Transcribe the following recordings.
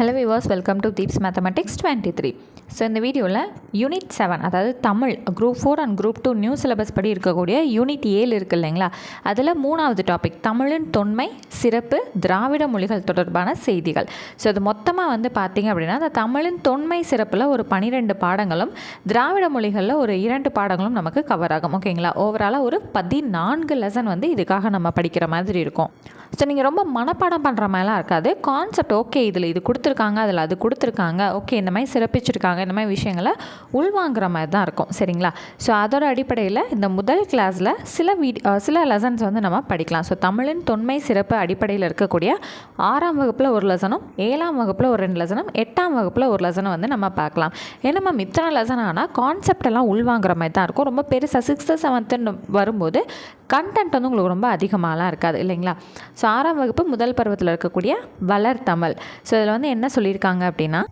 Hello viewers welcome to Deeps mathematics twenty three so இந்த வீடியோவில் unit seven அதாவது Tamil group four and group two new syllabus படி இருக்கக்கூடிய unit ஏழு இருக்குது இல்லைங்களா? அதில் மூணாவது டாபிக் தமிழின் தொன்மை சிறப்பு திராவிட மொழிகள் தொடர்பான செய்திகள். ஸோ இது மொத்தமாக வந்து பார்த்திங்க அப்படின்னா அந்த தமிழின் தொன்மை சிறப்பில் ஒரு பனிரெண்டு பாடங்களும் திராவிட மொழிகளில் ஒரு இரண்டு பாடங்களும் நமக்கு கவர் ஆகும். ஓகேங்களா ஓவராலாக ஒரு பதினான்கு லெசன் வந்து இதுக்காக நம்ம படிக்கிற மாதிரி இருக்கும். ஸோ நீங்கள் ரொம்ப மனப்பாடம் பண்ணுற மாதிரிலாம் இருக்காது. கான்செப்ட் ஓகே இதில் இது கொடுத்து கொடுத்துருக்காங்க அதில் அது கொடுத்துருக்காங்க ஓகே இந்த மாதிரி சிறப்பிச்சிருக்காங்க இந்த மாதிரி விஷயங்களை உள்வாங்குற மாதிரி தான் இருக்கும் சரிங்களா? ஸோ அதோட அடிப்படையில் இந்த முதல் கிளாஸில் சில வீடியோ சில லெசன்ஸ் வந்து நம்ம படிக்கலாம். ஸோ தமிழின் தொன்மை சிறப்பு அடிப்படையில் இருக்கக்கூடிய ஆறாம் வகுப்பில் ஒரு லெசனும் ஏழாம் வகுப்பில் ஒரு ரெண்டு லெசனும் எட்டாம் வகுப்பில் ஒரு லெசனும் வந்து நம்ம பார்க்கலாம். ஏன்னா நம்ம இத்தனை லெசன் ஆனால் கான்செப்ட் எல்லாம் உள்வாங்குற மாதிரி தான் இருக்கும். ரொம்ப பெருசாக சிக்ஸ்த்து செவன்த்துன்னு வரும்போது கண்டென்ட் வந்து உங்களுக்கு ரொம்ப அதிகமாகலாம் இருக்காது இல்லைங்களா? ஸோ ஆறாம் வகுப்பு முதல் பருவத்தில் இருக்கக்கூடிய வளர் தமிழ். ஸோ இதில் வந்து என்ன என்ன சொல்லியிருக்காங்க அப்படின்னா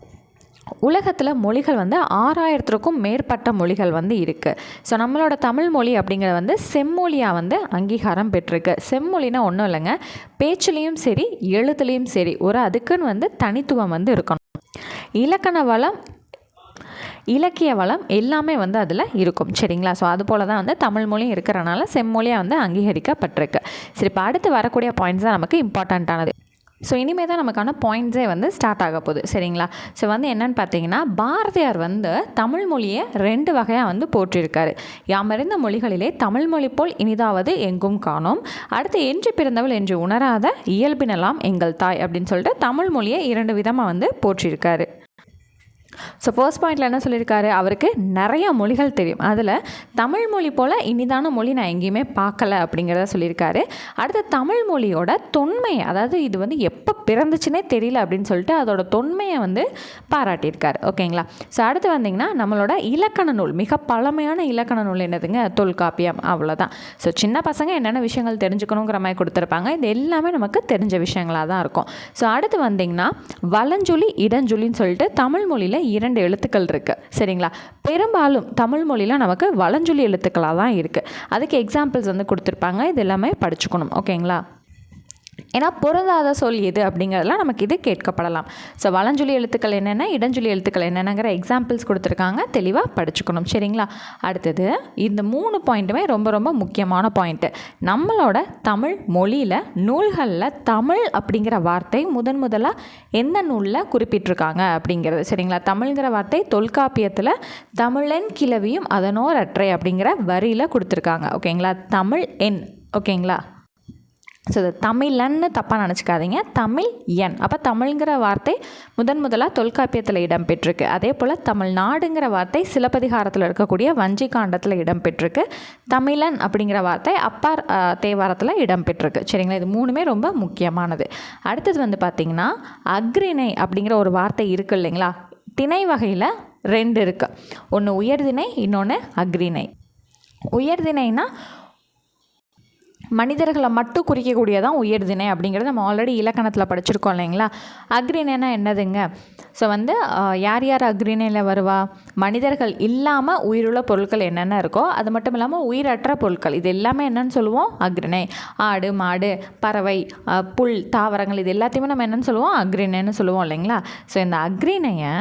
உலகத்தில் மொழிகள் வந்து ஆறாயிரத்துக்கும் மேற்பட்ட மொழிகள் வந்து இருக்குது ஸோ நம்மளோட தமிழ் மொழி அப்படிங்கிறது வந்து செம்மொழியாக வந்து அங்கீகாரம் பெற்றிருக்கு. செம்மொழினா ஒன்றும் இல்லைங்க. பேச்சுலேயும் சரி எழுத்துலேயும் சரி ஒரு அதுக்குன்னு வந்து தனித்துவம் வந்து இருக்கணும். இலக்கண வளம் இலக்கிய வளம் எல்லாமே வந்து அதில் இருக்கும். சரிங்களா? ஸோ அது போல் தான் வந்து தமிழ் மொழியும் இருக்கிறனால செம்மொழியாக வந்து அங்கீகரிக்கப்பட்டிருக்கு. சரி இப்போ அடுத்து வரக்கூடிய பாயிண்ட்ஸ் தான் நமக்கு இம்பார்ட்டண்ட்டானது ஸோ இனிமேல் தான் நமக்கான பாயிண்ட்ஸே வந்து ஸ்டார்ட் ஆக போகுது. சரிங்களா? ஸோ வந்து என்னென்னு பார்த்தீங்கன்னா பாரதியார் வந்து தமிழ் மொழியை ரெண்டு வகையாக வந்து போற்றியிருக்காரு யாமறிந்த மொழிகளிலே தமிழ் மொழி போல் இனிதாவது எங்கும் காணோம். அடுத்து என்று பிறந்தவள் என்று உணராத இயல்பினலாம் எங்கள் தாய் அப்படின்னு சொல்லிட்டு தமிழ் மொழியை இரண்டு விதமாக வந்து போற்றியிருக்காரு ஸோ ஃபர்ஸ்ட் பாயிண்டில் என்ன சொல்லியிருக்காரு? அவருக்கு நிறைய மொழிகள் தெரியும். அதில் தமிழ் மொழி போல் இனிதான மொழி நான் எங்கேயுமே பார்க்கல அப்படிங்கிறத சொல்லியிருக்காரு. அடுத்த தமிழ் மொழியோட தொன்மை அதாவது இது வந்து எப்போ பிறந்துச்சுன்னே தெரியல அப்படின்னு சொல்லிட்டு அதோட தொன்மையை வந்து பாராட்டியிருக்காரு. ஓகேங்களா? ஸோ அடுத்து வந்திங்கன்னா நம்மளோட இலக்கண நூல் மிக பழமையான இலக்கண நூல் என்னதுங்க? தொல்காப்பியம். அவ்வளோதான் ஸோ சின்ன பசங்க என்னென்ன விஷயங்கள் தெரிஞ்சுக்கணுங்கிற மாதிரி கொடுத்துருப்பாங்க. இது எல்லாமே நமக்கு தெரிஞ்ச விஷயங்களாக தான் இருக்கும். ஸோ அடுத்து வந்திங்கன்னா வலஞ்சொலி இடஞ்சொலின்னு சொல்லிட்டு தமிழ் மொழியில் இரண்டு எழுத்துக்கள் இருக்குது சரிங்களா? பெரும்பாலும் தமிழ் மொழியில் நமக்கு வளஞ்சொலி எழுத்துக்களாக தான் இருக்குது அதுக்கு எக்ஸாம்பிள்ஸ் வந்து கொடுத்துருப்பாங்க. இது எல்லாமே படிச்சுக்கணும். ஓகேங்களா ஏன்னா பொருந்தாத சொல் எது அப்படிங்கிறதெல்லாம் நமக்கு இது கேட்கப்படலாம். ஸோ வளஞ்சொலி எழுத்துக்கள் என்னென்ன இடஞ்சொலி எழுத்துக்கள் என்னென்னங்கிற எக்ஸாம்பிள்ஸ் கொடுத்துருக்காங்க. தெளிவாக படிச்சுக்கணும். சரிங்களா? அடுத்தது இந்த மூணு பாயிண்ட்டுமே ரொம்ப ரொம்ப முக்கியமான பாயிண்ட்டு நம்மளோட தமிழ் மொழியில் நூல்களில் தமிழ் அப்படிங்கிற வார்த்தை முதன் முதலாக எந்த நூலில் குறிப்பிட்டிருக்காங்க அப்படிங்கிறது. சரிங்களா? தமிழ்ங்கிற வார்த்தை தொல்காப்பியத்தில் தமிழன் கிளவியும் அதனோர் அற்றை அப்படிங்கிற வரியில் கொடுத்துருக்காங்க. ஓகேங்களா? தமிழ் எண். ஓகேங்களா? ஸோ இது தமிழன்னு தப்பாக நினச்சிக்காதீங்க. தமிழ் என் அப்போ தமிழ்ங்கிற வார்த்தை முதன் முதலாக தொல்காப்பியத்தில் இடம்பெற்றிருக்கு. அதே போல் தமிழ்நாடுங்கிற வார்த்தை சிலப்பதிகாரத்தில் இருக்கக்கூடிய வஞ்சி வஞ்சிகாண்டத்தில் இடம்பெற்றிருக்கு. தமிழன் அப்படிங்கிற வார்த்தை அப்பார் தேவாரத்தில் இடம்பெற்றிருக்கு. சரிங்களா? இது மூணுமே ரொம்ப முக்கியமானது. அடுத்தது வந்து பார்த்திங்கன்னா அக்ரிணை அப்படிங்கிற ஒரு வார்த்தை இருக்குது இல்லைங்களா? திணை வகையில் ரெண்டு இருக்குது ஒன்று உயர்திணை இன்னொன்று அக்ரிணை உயர்திணைனா மனிதர்களை மட்டும் குறிக்கக்கூடியதான் உயர்திணை அப்படிங்கிறது நம்ம ஆல்ரெடி இலக்கணத்தில் படிச்சிருக்கோம் இல்லைங்களா? அக்ரிணைனா என்னதுங்க? ஸோ வந்து யார் யார் அக்ரிணையில் வருவா? மனிதர்கள் இல்லாமல் உயிருள்ள பொருட்கள் என்னென்ன இருக்கோ அது மட்டும் இல்லாமல் உயிரற்ற பொருட்கள். இது எல்லாமே என்னென்னு சொல்லுவோம்? அக்ரிணை ஆடு மாடு பறவை புல் தாவரங்கள் இது எல்லாத்தையுமே நம்ம என்னென்னு சொல்லுவோம்? அக்ரிணைன்னு சொல்லுவோம் இல்லைங்களா? ஸோ இந்த அக்ரிணையை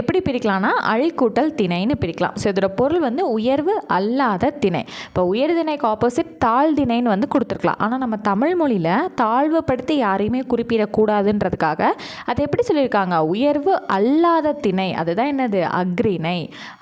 எப்படி பிரிக்கலாம்னா அழி கூட்டல் திணைன்னு பிரிக்கலாம். ஸோ இதோட பொருள் வந்து உயர்வு அல்லாத திணை. இப்போ உயர் திணைக்கு ஆப்போசிட் தாழ் திணைன்னு வந்து கொடுத்துருக்கலாம். ஆனால் நம்ம தமிழ் மொழியில் தாழ்வுபடுத்தி யாரையுமே குறிப்பிடக்கூடாதுன்றதுக்காக அதை எப்படி சொல்லியிருக்காங்க? உயர்வு அல்லாத திணை. அதுதான் என்னது? அக்ரிணை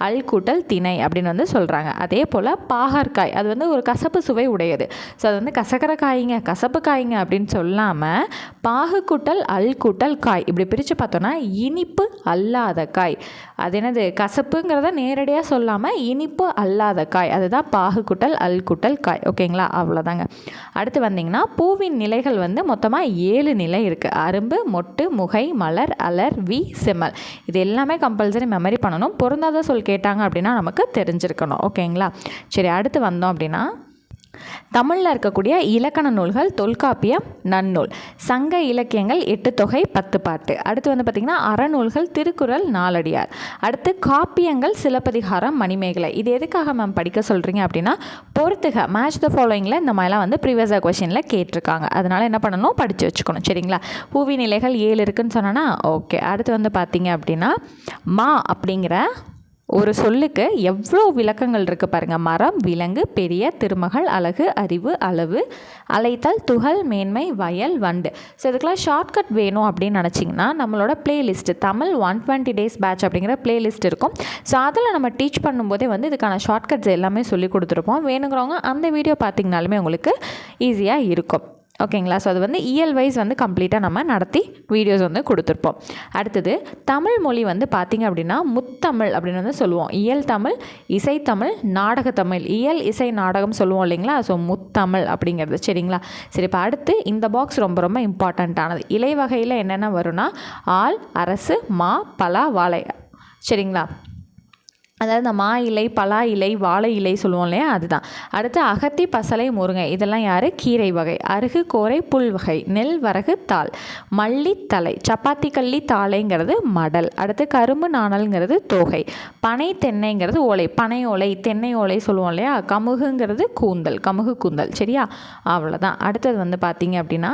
அல் கூட்டல் திணை அப்படின்னு வந்து சொல்கிறாங்க அதே போல் பாகற்காய். அது வந்து ஒரு கசப்பு சுவை உடையது. ஸோ அது வந்து கசக்கர காய்ங்க கசப்பு காய்ங்க அப்படின்னு சொல்லாமல் பாகு கூட்டல் அல் கூட்டல் காய். இப்படி பிரித்து பார்த்தோன்னா இனிப்பு அல்லாத காய் காய். அது என்னது? கசப்புங்கிறத நேரடியாக சொல்லாமல் இனிப்பு அல்லாத காய். அதுதான் பாகு குட்டல் அல் குட்டல் காய். ஓகேங்களா? அவ்வளோதாங்க. அடுத்து வந்திங்கன்னா பூவின் நிலைகள் வந்து மொத்தமாக ஏழு நிலை இருக்குது அரும்பு மொட்டு முகை மலர் அலர் வி செம்மல். இது எல்லாமே கம்பல்சரி மெமரி பண்ணணும். பொருந்தாத சொல் கேட்டாங்க அப்படின்னா நமக்கு தெரிஞ்சிருக்கணும். ஓகேங்களா? சரி அடுத்து வந்தோம் அப்படின்னா தமிழில் இருக்கக்கூடிய இலக்கண நூல்கள் தொல்காப்பியம் நன்னூல். சங்க இலக்கியங்கள் எட்டு தொகை பத்து பாட்டு. அடுத்து வந்து பார்த்திங்கன்னா அறநூல்கள் திருக்குறள் நாலடியார். அடுத்து காப்பியங்கள் சிலப்பதிகாரம் மணிமேகலை. இது எதுக்காக மேம் படிக்க சொல்கிறீங்க அப்படின்னா பொறுத்துக. மேட்ச் த ஃபாலோயிங்கில் இந்த மாதிரிலாம் வந்து ப்ரீவியஸாக கொஷினில் கேட்டிருக்காங்க. அதனால் என்ன பண்ணணும்? படித்து வச்சுக்கணும். சரிங்களா? பூவி நிலைகள் ஏழு இருக்குன்னு சொன்னோன்னா ஓகே அடுத்து வந்து பார்த்திங்க அப்படின்னா மா அப்படிங்கிற ஒரு சொல்லுக்கு எவ்வளோ விளக்கங்கள் இருக்குது பாருங்கள் மரம் விலங்கு பெரிய திருமகள் அழகு அறிவு அளவு அலைத்தல் துகள் மேன்மை வயல் வண்டு. ஸோ இதுக்கெல்லாம் ஷார்ட்கட் வேணும் அப்படின்னு நினச்சிங்கன்னா நம்மளோட playlist Tamil one twenty days batch அப்படிங்கிற பிளேலிஸ்ட் இருக்கும். ஸோ அதில் நம்ம டீச் பண்ணும்போதே வந்து இதுக்கான ஷார்ட்கட்ஸ் எல்லாமே சொல்லி கொடுத்துருப்போம். வேணுங்கிறவங்க அந்த வீடியோ பார்த்திங்கனாலுமே உங்களுக்கு ஈஸியாக இருக்கும். ஓகேங்களா? ஸோ அது வந்து இயல் வைஸ் வந்து கம்ப்ளீட்டாக நம்ம நடத்தி வீடியோஸ் வந்து கொடுத்துருப்போம். அடுத்தது தமிழ் மொழி வந்து பார்த்திங்க அப்படின்னா முத்தமிழ் அப்படின்னு வந்து சொல்லுவோம். இயல் தமிழ் இசைத்தமிழ் நாடகத்தமிழ் இயல் இசை நாடகம் சொல்லுவோம் இல்லைங்களா? ஸோ முத்தமிழ் அப்படிங்கிறது. சரிங்களா? சரி இப்போ அடுத்து இந்த பாக்ஸ் ரொம்ப ரொம்ப இம்பார்ட்டண்ட்டானது இலை வகையில் என்னென்ன வரும்னா ஆள் அரசு மா பலா வாழை. சரிங்களா? அதாவது இந்த மா இலை பலா இலை வாழை இலை சொல்லுவோம் இல்லையா? அதுதான். அடுத்து அகத்தி பசலை முருங்கை. இதெல்லாம் யார்? கீரை வகை. அருகு கோரை புல் வகை. நெல் வரகு தாள். மல்லித்தலை சப்பாத்தி கள்ளி தாளைங்கிறது மடல். அடுத்து கரும்பு நாணல்ங்கிறது தோகை. பனை தென்னைங்கிறது ஓலை. பனை ஓலை தென்னை ஓலை சொல்லுவோம் இல்லையா? கமுகுங்கிறது கூந்தல். கமுகு கூந்தல். சரியா? அவ்வளோதான் அடுத்தது வந்து பார்த்தீங்க அப்படின்னா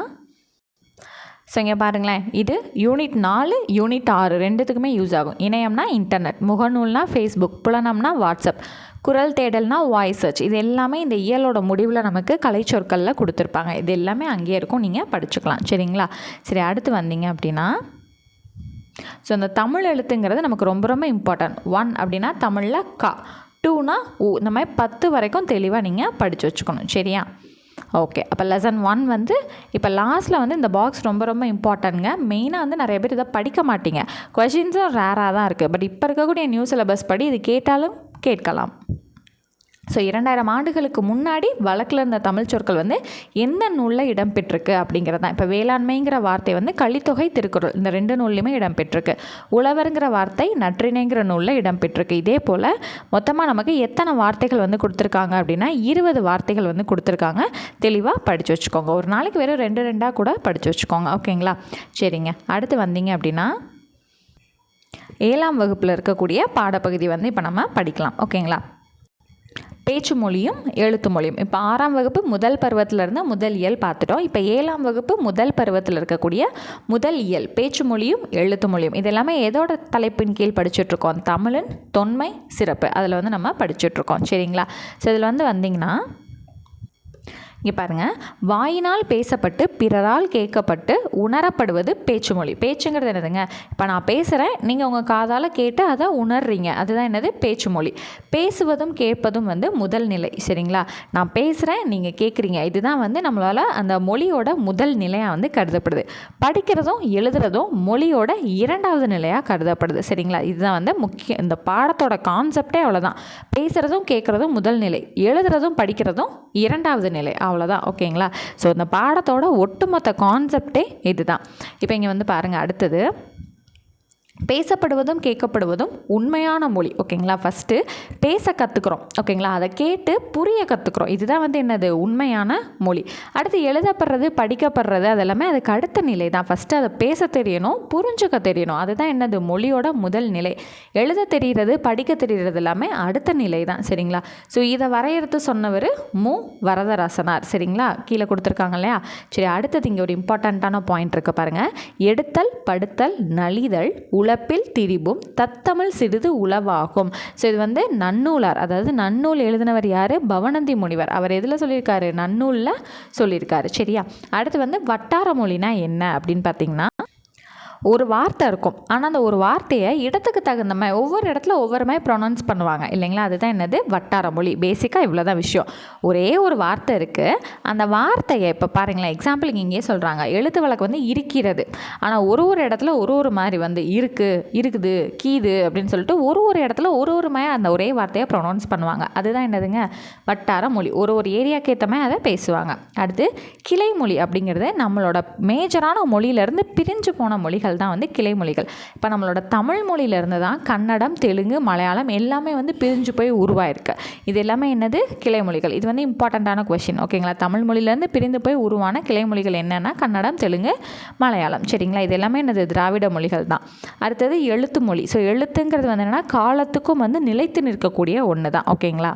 ஸோ இங்கே பாருங்களேன். இது யூனிட் நாலு யூனிட் ஆறு ரெண்டுத்துக்குமே யூஸ் ஆகும். இணையம்னா இன்டர்நெட் முகநூல்னா ஃபேஸ்புக் புலனம்னா வாட்ஸ்அப் குரல் தேடல்னா வாய்ஸ் சர்ச் இது எல்லாமே இந்த இயலோட முடிவில் நமக்கு கலை சொற்களில் கொடுத்துருப்பாங்க. இது எல்லாமே அங்கேயே இருக்கும். நீங்கள் படிச்சுக்கலாம். சரிங்களா? சரி அடுத்து வந்தீங்க அப்படின்னா ஸோ இந்த தமிழ் எழுத்துங்கிறது நமக்கு ரொம்ப ரொம்ப இம்பார்ட்டன்ட் ஒன் அப்படின்னா தமிழில் கா டூனா ஊ இந்த மாதிரி பத்து வரைக்கும் தெளிவாக நீங்கள் படித்து வச்சுக்கணும். சரியா? ஓகே அப்போ லெசன் ஒன் வந்து இப்போ லாஸ்ட்டில் வந்து இந்த பாக்ஸ் ரொம்ப ரொம்ப இம்பார்ட்டன்ங்க மெயினாக வந்து நிறைய பேர் இதை படிக்க மாட்டீங்க. கொஷின்ஸும் ரேராக தான் இருக்குது பட் இப்போ இருக்கக்கூடிய நியூ சிலபஸ் படி இது கேட்டாலும் கேட்கலாம். ஸோ இரண்டாயிரம் ஆண்டுகளுக்கு முன்னாடி வழக்கில் இருந்த தமிழ் சொற்கள் வந்து எந்த நூலில் இடம்பெற்றிருக்கு அப்படிங்கிறது தான் இப்போ வேளாண்மைங்கிற வார்த்தை வந்து கலித்தொகை திருக்குறள் இந்த ரெண்டு நூல்லையுமே இடம்பெற்றிருக்கு. உழவருங்கிற வார்த்தை நற்றினைங்கிற நூலில் இடம்பெற்றிருக்கு. இதே போல் மொத்தமாக நமக்கு எத்தனை வார்த்தைகள் வந்து கொடுத்துருக்காங்க அப்படின்னா இருபது வார்த்தைகள் வந்து கொடுத்துருக்காங்க. தெளிவாக படித்து வச்சுக்கோங்க. ஒரு நாளைக்கு வெறும் ரெண்டு ரெண்டாக கூட படித்து வச்சுக்கோங்க. ஓகேங்களா? சரிங்க. அடுத்து வந்தீங்க அப்படின்னா ஏழாம் வகுப்பில் இருக்கக்கூடிய பாடப்பகுதி வந்து இப்போ நம்ம படிக்கலாம். ஓகேங்களா? பேச்சு மொழியும் எழுத்து மொழியும். இப்போ ஆறாம் வகுப்பு முதல் பருவத்திலேருந்து முதல் இயல் பார்த்துட்டோம். இப்போ ஏழாம் வகுப்பு முதல் பருவத்தில் இருக்கக்கூடிய முதல் இயல் பேச்சு மொழியும் எழுத்து மொழியும். இது எல்லாமே எதோட தலைப்பின் கீழ் படிச்சுட்ருக்கோம்? தமிழன் தொன்மை சிறப்பு. அதில் வந்து நம்ம படிச்சுட்ருக்கோம். சரிங்களா? ஸோ இதில் வந்து வந்திங்கன்னா இங்கே பாருங்கள் வாயினால் பேசப்பட்டு பிறரால் கேட்கப்பட்டு உணரப்படுவது பேச்சு மொழி பேச்சுங்கிறது என்னதுங்க? இப்போ நான் பேசுகிறேன் நீங்கள் உங்கள் காதால் கேட்டு அதை உணர்றீங்க. அதுதான் என்னது? பேச்சு மொழி பேசுவதும் கேட்பதும் வந்து முதல் நிலை. சரிங்களா? நான் பேசுகிறேன் நீங்கள் கேட்குறீங்க. இதுதான் வந்து நம்மளால் அந்த மொழியோட முதல் நிலையாக வந்து கருதப்படுது. படிக்கிறதும் எழுதுறதும் மொழியோட இரண்டாவது நிலையாக கருதப்படுது. சரிங்களா? இதுதான் வந்து முக்கிய இந்த பாடத்தோட கான்செப்டே அவ்வளோதான் பேசுகிறதும் கேட்குறதும் முதல் நிலை. எழுதுறதும் படிக்கிறதும் இரண்டாவது நிலை. அவ்வளோதான் ஓகேங்களா? ஸோ இந்த பாடத்தோட ஒட்டுமொத்த கான்செப்டே இதுதான். இப்போ இங்கே வந்து பாருங்கள் அடுத்தது. பேசப்படுவதும் கேட்கப்படுவதும் உண்மையான மொழி. ஓகேங்களா? ஃபஸ்ட்டு பேச கற்றுக்குறோம் ஓகேங்களா? அதை கேட்டு புரிய கற்றுக்குறோம் இதுதான் வந்து என்னது? உண்மையான மொழி. அடுத்து எழுதப்படுறது படிக்கப்படுறது அதெல்லாமே அதுக்கு அடுத்த நிலை தான் ஃபஸ்ட்டு அதை பேச தெரியணும் புரிஞ்சுக்க தெரியணும். அதுதான் என்னது? மொழியோட முதல் நிலை. எழுத தெரிகிறது படிக்க தெரிகிறது எல்லாமே அடுத்த நிலை தான் சரிங்களா? ஸோ இதை வரையறுத்து சொன்னவர் மு. வரதராசனார். சரிங்களா? கீழே கொடுத்துருக்காங்க இல்லையா? சரி அடுத்தது இங்கே ஒரு இம்பார்ட்டண்ட்டான பாயிண்ட் இருக்குது பாருங்கள் எடுத்தல் படுத்தல் நலிதல் உழப்பில் திரிபும் தத்தமிழ் சிறிது உளவாகும். ஸோ இது வந்து நன்னூலார். அதாவது நன்னூல் எழுதினவர் யார்? பவனந்தி முனிவர். அவர் எதில் சொல்லியிருக்காரு? நன்னூலில் சொல்லியிருக்காரு. சரியா? அடுத்து வந்து வட்டார மொழினா என்ன அப்படின்னு பார்த்தீங்கன்னா ஒரு வார்த்தை இருக்கும். ஆனால் அந்த ஒரு வார்த்தையை இடத்துக்கு தகுந்த மாதிரி ஒவ்வொரு இடத்துல ஒவ்வொரு மாதிரி ப்ரொனவுன்ஸ் பண்ணுவாங்க. இல்லைங்களா? அதுதான் என்னது? வட்டார மொழி. பேசிக்காக இவ்வளோ தான் விஷயம். ஒரே ஒரு வார்த்தை இருக்குது அந்த வார்த்தையை இப்போ பாருங்களேன். எக்ஸாம்பிளுக்கு இங்கேயே சொல்கிறாங்க எழுத்து வழக்கு வந்து இருக்கிறது. ஆனால் ஒரு ஒரு இடத்துல ஒரு ஒரு மாதிரி வந்து இருக்குது இருக்குது கீது அப்படின்னு சொல்லிட்டு ஒரு ஒரு இடத்துல ஒரு ஒரு மாதிரி அந்த ஒரே வார்த்தையை ப்ரொனவுன்ஸ் பண்ணுவாங்க. அதுதான் என்னதுங்க? வட்டார மொழி. ஒரு ஒரு ஏரியாவுக்கு ஏற்ற மாதிரி அதை பேசுவாங்க. அடுத்து கிளை மொழி அப்படிங்கிறது நம்மளோட மேஜரான மொழியிலேருந்து பிரிஞ்சு போன மொழிகள் மொழிகள் தான் வந்து கிளை மொழிகள். இப்போ நம்மளோட தமிழ் மொழியிலேருந்து தான் கன்னடம் தெலுங்கு மலையாளம் எல்லாமே வந்து பிரிஞ்சு போய் உருவாயிருக்கு. இது எல்லாமே என்னது? கிளை மொழிகள். இது வந்து இம்பார்ட்டண்ட்டான கொஷின் ஓகேங்களா தமிழ் மொழியிலேருந்து பிரிந்து போய் உருவான கிளை மொழிகள் என்னென்னா கன்னடம் தெலுங்கு மலையாளம். சரிங்களா? இது எல்லாமே என்னது? திராவிட மொழிகள் தான். அடுத்தது எழுத்து மொழி. ஸோ எழுத்துங்கிறது வந்து என்னென்னா காலத்துக்கும் வந்து நிலைத்து நிற்கக்கூடிய ஒன்று தான் ஓகேங்களா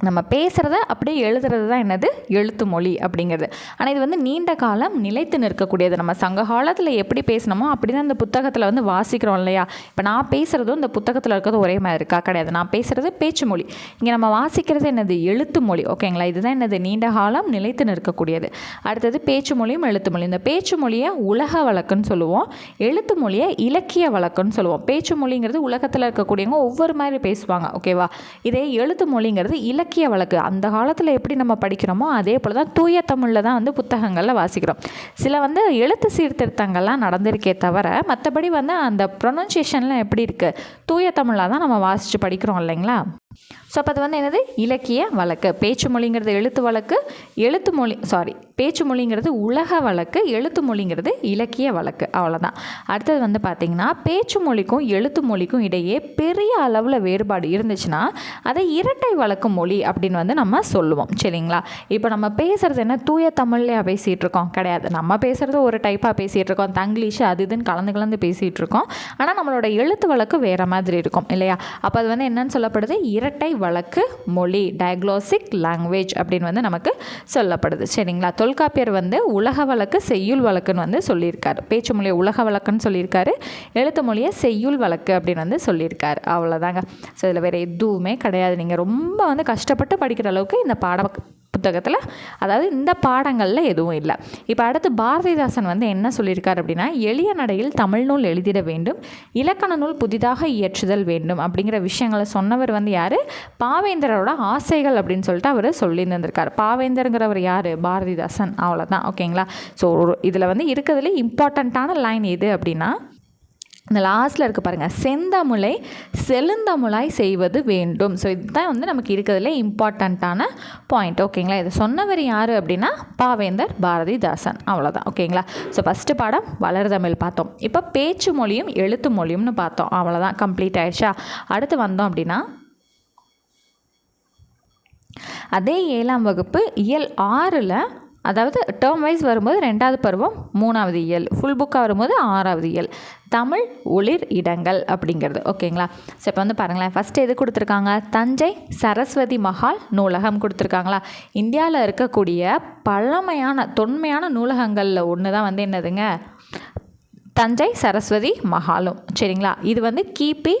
நம்ம பேசுகிறத அப்படியே எழுதுறது தான் என்னது? எழுத்து மொழி அப்படிங்கிறது. ஆனால் இது வந்து நீண்ட காலம் நிலைத்து நிற்கக்கூடியது. நம்ம சங்க காலத்தில் எப்படி பேசினோமோ அப்படி தான் இந்த புத்தகத்தில் வந்து வாசிக்கிறோம் இல்லையா? இப்போ நான் பேசுகிறதும் இந்த புத்தகத்தில் இருக்கிறது ஒரே மாதிரி இருக்கா? கிடையாது. நான் பேசுகிறது பேச்சு மொழி. இங்கே நம்ம வாசிக்கிறது என்னது? எழுத்து மொழி. ஓகேங்களா? இதுதான் என்னது? நீண்ட காலம் நிலைத்து நிற்கக்கூடியது. அடுத்தது பேச்சு மொழியும் எழுத்து மொழி. இந்த பேச்சு மொழியை உலக வழக்குன்னு சொல்லுவோம். எழுத்து மொழியை இலக்கிய வழக்குன்னு சொல்லுவோம். பேச்சு மொழிங்கிறது உலகத்தில் இருக்கக்கூடியவங்க ஒவ்வொரு மாதிரி பேசுவாங்க. ஓகேவா? இதே எழுத்து மொழிங்கிறது இலக்கிய வழக்கு. அந்த காலத்தில் எப்படி நம்ம படிக்கிறோமோ அதே போல் தான் தூய தமிழில் தான் வந்து புத்தகங்களில் வாசிக்கிறோம். சில வந்து எழுத்து சீர்திருத்தங்கள்லாம் நடந்திருக்கே தவிர மற்றபடி வந்து அந்த ப்ரொனன்சியேஷன்லாம் எப்படி இருக்குது தூய தமிழில் தான் நம்ம வாசித்து படிக்கிறோம் இல்லைங்களா? ஸோ அப்போ அது வந்து என்னது? இலக்கிய வழக்கு. பேச்சு மொழிங்கிறது எழுத்து வழக்கு. எழுத்து மொழி சாரி பேச்சு மொழிங்கிறது உலக வழக்கு எழுத்து மொழிங்கிறது இலக்கிய வழக்கு. அவ்வளோதான் அடுத்தது வந்து பார்த்திங்கன்னா பேச்சு மொழிக்கும் எழுத்து மொழிக்கும் இடையே பெரிய அளவில் வேறுபாடு இருந்துச்சுன்னா அதை இரட்டை வழக்கு மொழி அப்படின்னு வந்து நம்ம சொல்லுவோம். சரிங்களா? இப்போ நம்ம பேசுகிறது என்ன? தூய தமிழ்லையா பேசிகிட்டு இருக்கோம். கிடையாது. நம்ம பேசுகிறது ஒரு டைப்பாக பேசிகிட்டு இருக்கோம். தங்கிலீஷ் அது இதுன்னு கலந்து கலந்து பேசிகிட்டு இருக்கோம். ஆனால் நம்மளோட எழுத்து வழக்கு வேறு மாதிரி இருக்கும். இல்லையா? அப்போ அது வந்து என்னன்னு சொல்லப்படுது? இரட்டை வழக்கு மொழி டயக்னோசிக் லாங்குவேஜ் அப்படின்னு வந்து நமக்கு சொல்லப்படுது. சரிங்களா? தொல்காப்பியர் வந்து உலக வழக்கு செய்யுள் வழக்குன்னு வந்து சொல்லியிருக்காரு. பேச்சு மொழியை உலக வழக்குன்னு சொல்லியிருக்காரு. எழுத்து மொழியை செய்யுள் வழக்கு அப்படின்னு வந்து சொல்லியிருக்காரு. அவ்வளோதாங்க ஸோ இதில் வேறு எதுவுமே கிடையாது. நீங்கள் ரொம்ப வந்து கஷ்டப்பட்டு படிக்கிற அளவுக்கு இந்த பாட புத்தகத்தில் அதாவது இந்த பாடங்களில் எதுவும் இல்லை. இப்போ அடுத்து பாரதிதாசன் வந்து என்ன சொல்லியிருக்கார் அப்படின்னா எளிய நடையில் தமிழ் நூல் எழுதிட வேண்டும் இலக்கண நூல் புதிதாக இயற்றுதல் வேண்டும் அப்படிங்கிற விஷயங்களை சொன்னவர் வந்து யார்? பாவேந்தரோட ஆசைகள் அப்படின்னு சொல்லிட்டு அவர் சொல்லியிருந்திருக்கார். பாவேந்தருங்கிறவர் யார்? பாரதிதாசன். அவ்வளோதான் ஓகேங்களா? ஸோ இதில் வந்து இருக்கிறதுல இம்பார்ட்டண்ட்டான லைன் எது அப்படின்னா இந்த லாஸ்ட்டில் இருக்க பாருங்கள் செந்தமுலை செழுந்தமிழாய் செய்வது வேண்டும். ஸோ இதுதான் வந்து நமக்கு இருக்கிறதுல இம்பார்ட்டண்ட்டான பாயிண்ட் ஓகேங்களா இதை சொன்னவர் யார் அப்படின்னா பாவேந்தர் பாரதிதாசன். அவ்வளோதான் ஓகேங்களா ஸோ ஃபஸ்ட்டு பாடம் வளர்தமிழ் பார்த்தோம். இப்போ பேச்சு மொழியும் எழுத்து மொழியும்னு பார்த்தோம். அவ்வளோதான் கம்ப்ளீட் ஆயிடுச்சா? அடுத்து வந்தோம் அப்படின்னா அதே ஏழாம் வகுப்பு இயல் ஆறில் அதாவது டேர்ம் வைஸ் வரும்போது ரெண்டாவது பருவம் மூணாவது இயல். ஃபுல் புக்காக வரும்போது ஆறாவது இயல். தமிழ் ஒளிர் இடங்கள் அப்படிங்கிறது. ஓகேங்களா ஸோ இப்போ வந்து பாருங்களேன். ஃபஸ்ட்டு எது கொடுத்துருக்காங்க? தஞ்சை சரஸ்வதி மஹால் நூலகம் கொடுத்துருக்காங்களா? இந்தியாவில் இருக்கக்கூடிய பழமையான தொன்மையான நூலகங்களில் ஒன்று தான் வந்து என்னதுங்க? தஞ்சை சரஸ்வதி மஹாலும். சரிங்களா? இது வந்து கிபி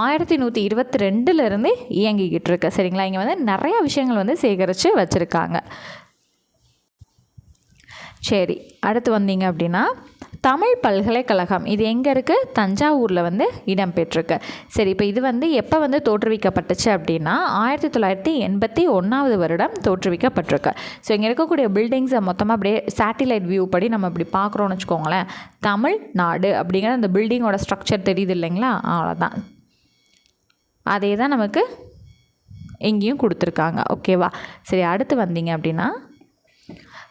ஆயிரத்தி நூற்றி இருபத்தி ரெண்டுலேருந்து இயங்கிக்கிட்டு இருக்கு. சரிங்களா? இங்கே வந்து நிறையா விஷயங்கள் வந்து சேகரித்து வச்சுருக்காங்க. சரி அடுத்து வந்தீங்க அப்படின்னா தமிழ் பல்கலைக்கழகம். இது எங்கே இருக்குது தஞ்சாவூரில் வந்து இடம்பெற்றிருக்கு சரி இப்போ இது வந்து எப்போ வந்து தோற்றுவிக்கப்பட்டுச்சு அப்படின்னா ஆயிரத்தி தொள்ளாயிரத்தி எண்பத்தி ஒன்றாவது வருடம் தோற்றுவிக்கப்பட்டிருக்கு. ஸோ இங்கே இருக்கக்கூடிய பில்டிங்ஸை மொத்தமாக அப்படியே சேட்டிலைட் வியூ படி நம்ம இப்படி பார்க்குறோன்னு வச்சுக்கோங்களேன். தமிழ்நாடு அப்படிங்கிற அந்த பில்டிங்கோட ஸ்ட்ரக்சர் தெரியுது இல்லைங்களா? அவ்வளோதான் அதே தான் நமக்கு எங்கேயும் கொடுத்துருக்காங்க. ஓகேவா சரி அடுத்து வந்தீங்க அப்படின்னா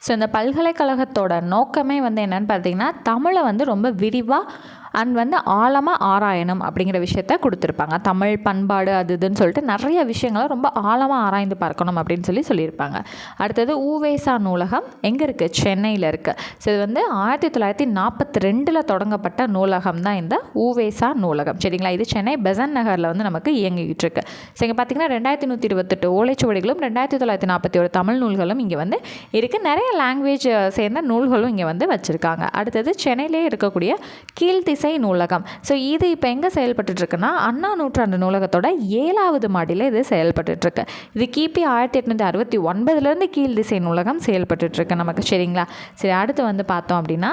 ஸோ இந்த பல்கலைக்கழகத்தோட நோக்கமே வந்து என்னென்னு பார்த்தீங்கன்னா தமிழை வந்து ரொம்ப விரிவாக அண்ட் வந்து ஆழமாக ஆராயணும் அப்படிங்கிற விஷயத்த கொடுத்துருப்பாங்க. தமிழ் பண்பாடு அது இதுன்னு சொல்லிட்டு நிறைய விஷயங்களை ரொம்ப ஆழமாக ஆராய்ந்து பார்க்கணும் அப்படின்னு சொல்லி சொல்லியிருப்பாங்க. அடுத்தது ஊவேசா நூலகம் எங்கே இருக்குது சென்னையில் இருக்குது ஸோ இது வந்து ஆயிரத்தி தொள்ளாயிரத்தி நாற்பத்தி ரெண்டில் தொடங்கப்பட்ட நூலகம் தான் இந்த ஊவேசா நூலகம். சரிங்களா? இது சென்னை பெசன் நகரில் வந்து நமக்கு இயங்கிக்கிட்டு இருக்கு. ஸோ இங்கே பார்த்தீங்கன்னா ரெண்டாயிரத்தி நூற்றி இருபத்தெட்டு ஓலைச்சுவடிகளும் ரெண்டாயிரத்தி தொள்ளாயிரத்தி நாற்பத்தி ஒரு தமிழ் நூல்களும் இங்கே வந்து இருக்குது நிறைய லாங்குவேஜ் சேர்ந்த நூல்களும் இங்கே வந்து வச்சுருக்காங்க. அடுத்தது சென்னையிலே இருக்கக்கூடிய கீழ்த்தி இசை நூலகம். ஸோ இது இப்போ எங்கே செயல்பட்டுருக்குன்னா அண்ணா நூற்றாண்டு நூலகத்தோட ஏழாவது மாடியில் இது செயல்பட்டுருக்கு இது கிபி ஆயிரத்தி எட்நூற்றி அறுபத்தி ஒன்பதுலேருந்து கீழ் திசை நூலகம் செயல்பட்டுருக்கு நமக்கு. சரிங்களா? சரி அடுத்து வந்து பார்த்தோம் அப்படின்னா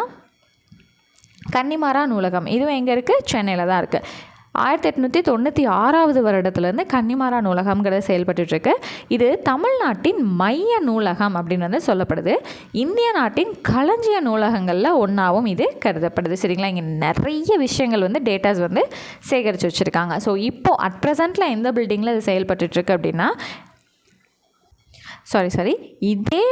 கன்னிமாரா நூலகம். இதுவும் எங்கே இருக்குது சென்னையில் தான் இருக்குது ஆயிரத்தி எட்நூற்றி தொண்ணூற்றி ஆறாவது வருடத்துலேருந்து கன்னிமாரா நூலகம்ங்கிறது செயல்பட்டுருக்கு இது தமிழ்நாட்டின் மைய நூலகம் அப்படின்னு வந்து சொல்லப்படுது. இந்திய நாட்டின் களஞ்சிய நூலகங்களில் ஒன்றாவும் இது கருதப்படுது. சரிங்களா? இங்கே நிறைய விஷயங்கள் வந்து டேட்டாஸ் வந்து சேகரித்து வச்சுருக்காங்க. ஸோ இப்போது அட் ப்ரெசண்ட்டில் எந்த பில்டிங்கில் இது செயல்பட்டுருக்கு அப்படின்னா சாரி சாரி இதே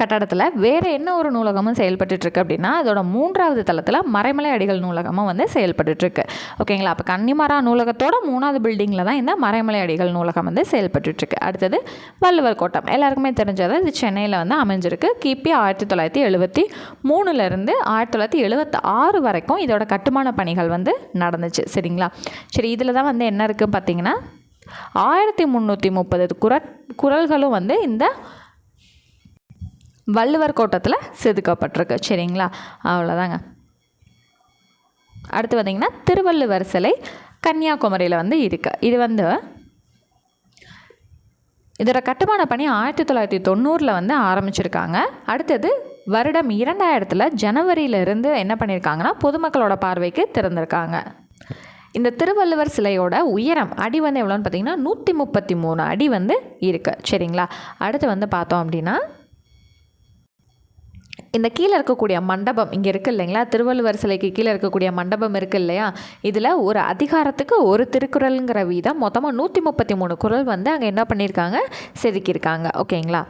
கட்டடத்தில் வேறு என்ன ஒரு நூலகமும் செயல்பட்டுருக்கு அப்படின்னா அதோட மூன்றாவது தளத்தில் மறைமலை அடிகள் நூலகமும் வந்து செயல்பட்டுருக்கு ஓகேங்களா? அப்போ கன்னிமரா நூலகத்தோட மூணாவது பில்டிங்கில் தான் இந்த மறைமலை அடிகள் நூலகம் வந்து செயல்பட்டுருக்கு அடுத்தது வள்ளுவர் கோட்டம். எல்லாருக்குமே தெரிஞ்சது இது சென்னையில் வந்து அமைஞ்சிருக்கு. கிபி ஆயிரத்தி தொள்ளாயிரத்தி எழுபத்தி மூணுலேருந்து ஆயிரத்தி தொள்ளாயிரத்தி எழுபத்தி ஆறு வரைக்கும் இதோட கட்டுமான பணிகள் வந்து நடந்துச்சு. சரிங்களா? சரி இதில் தான் வந்து என்ன இருக்குது பார்த்தீங்கன்னா ஆயிரத்தி முந்நூற்றி முப்பது குரல் குரல்களும் வந்து இந்த வள்ளுவர் கோட்டத்தில் செதுக்கப்பட்டிருக்கு. சரிங்களா? அவ்வளோதாங்க அடுத்து பார்த்திங்கன்னா திருவள்ளுவர் சிலை கன்னியாகுமரியில் வந்து இருக்குது இது வந்து இதோட கட்டுமான பணி ஆயிரத்தி தொள்ளாயிரத்தி தொண்ணூறில் வந்து ஆரம்பிச்சிருக்காங்க. அடுத்தது வருடம் இரண்டாயிரத்தில் ஜனவரியிலிருந்து என்ன பண்ணியிருக்காங்கன்னா பொதுமக்களோட பார்வைக்கு திறந்திருக்காங்க. இந்த திருவள்ளுவர் சிலையோட உயரம் அடி வந்து எவ்வளோன்னு பார்த்தீங்கன்னா நூற்றி முப்பத்தி மூணு அடி வந்து இருக்குது சரிங்களா? அடுத்து வந்து பார்த்தோம் அப்படின்னா இந்த கீழே இருக்கக்கூடிய மண்டபம் இங்கே இருக்குது இல்லைங்களா? திருவள்ளுவர் சிலைக்கு கீழே இருக்கக்கூடிய மண்டபம் இருக்குது இல்லையா? இதில் ஒரு அதிகாரத்துக்கு ஒரு திருக்குறளுங்கிற வீதம் மொத்தமாக நூற்றி முப்பத்தி மூணு குரல் வந்து அங்கே என்ன பண்ணியிருக்காங்க? செதுக்கியிருக்காங்க. ஓகேங்களா?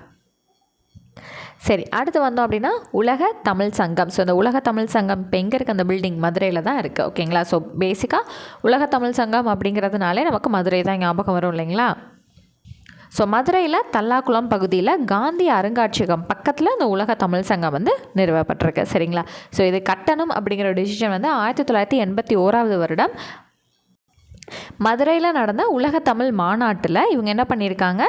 சரி அடுத்து வந்தோம் அப்படின்னா உலக தமிழ் சங்கம். ஸோ இந்த உலக தமிழ் சங்கம் இப்போ எங்கே இருக்குது அந்த பில்டிங் மதுரையில் தான் இருக்குது ஓகேங்களா ஸோ பேசிக்காக உலக தமிழ் சங்கம் அப்படிங்கிறதுனாலே நமக்கு மதுரை தான் ஞாபகம் வரும் இல்லைங்களா? ஸோ மதுரையில் தல்லாக்குளம் பகுதியில் காந்தி அருங்காட்சியகம் பக்கத்தில் இந்த உலக தமிழ் சங்கம் வந்து நிறுவப்பட்டிருக்கு. சரிங்களா? ஸோ இது கட்டணம் அப்படிங்கிற டிசிஷன் வந்து ஆயிரத்தி தொள்ளாயிரத்தி எண்பத்தி ஓராவது வருடம் மதுரையில் நடந்த உலக தமிழ் மாநாட்டில் இவங்க என்ன பண்ணியிருக்காங்க